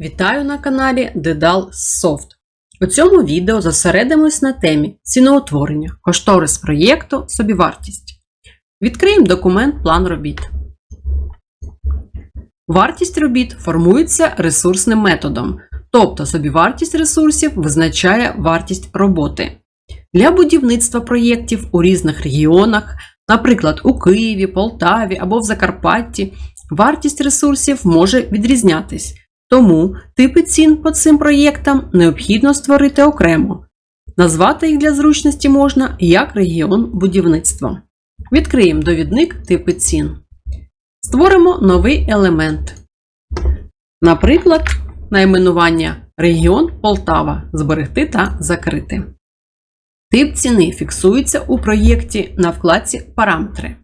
Вітаю на каналі Дедал Софт. У цьому відео зосередимось на темі ціноутворення, кошторис проєкту, собівартість. Відкриємо документ План робіт. Вартість робіт формується ресурсним методом, тобто собівартість ресурсів визначає вартість роботи. Для будівництва проєктів у різних регіонах, наприклад, у Києві, Полтаві або в Закарпатті, вартість ресурсів може відрізнятись. Тому типи цін по цим проєктам необхідно створити окремо. Назвати їх для зручності можна як регіон будівництва. Відкриємо довідник типи цін. Створимо новий елемент. Наприклад, найменування регіон Полтава зберегти та закрити. Тип ціни фіксується у проєкті на вкладці Параметри.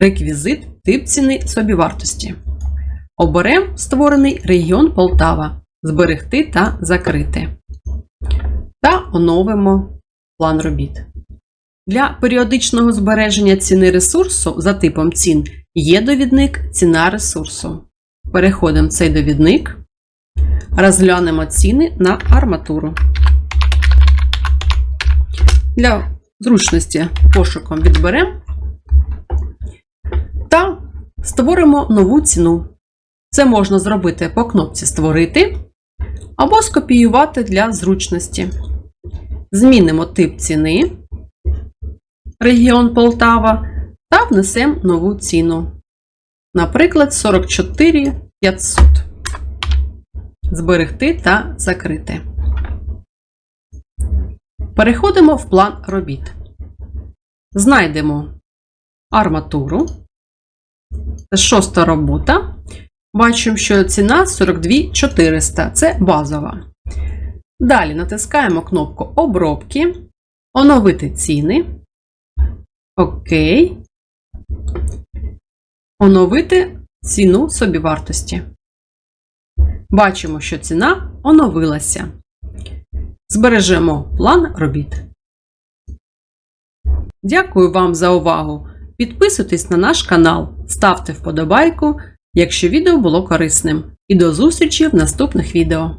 Реквізит тип ціни собівартості. Оберемо створений регіон Полтава. Зберегти та закрити. Та оновимо план робіт. Для періодичного збереження ціни ресурсу за типом цін є довідник ціна ресурсу. Переходимо в цей довідник. Розглянемо ціни на арматуру. Для зручності пошуком відберемо створимо нову ціну. Це можна зробити по кнопці Створити або скопіювати для зручності. Змінимо тип ціни регіон Полтава та внесемо нову ціну. Наприклад, 44 500. Зберегти та закрити. Переходимо в план робіт. Знайдемо арматуру. Шоста робота. Бачимо, що ціна 42 400 це базова. Далі натискаємо кнопку Обробки, оновити ціни. Окей. Оновити ціну собівартості. Бачимо, що ціна оновилася. Збережемо план робіт. Дякую вам за увагу! Підписуйтесь на наш канал, ставте вподобайку, якщо відео було корисним. І до зустрічі в наступних відео.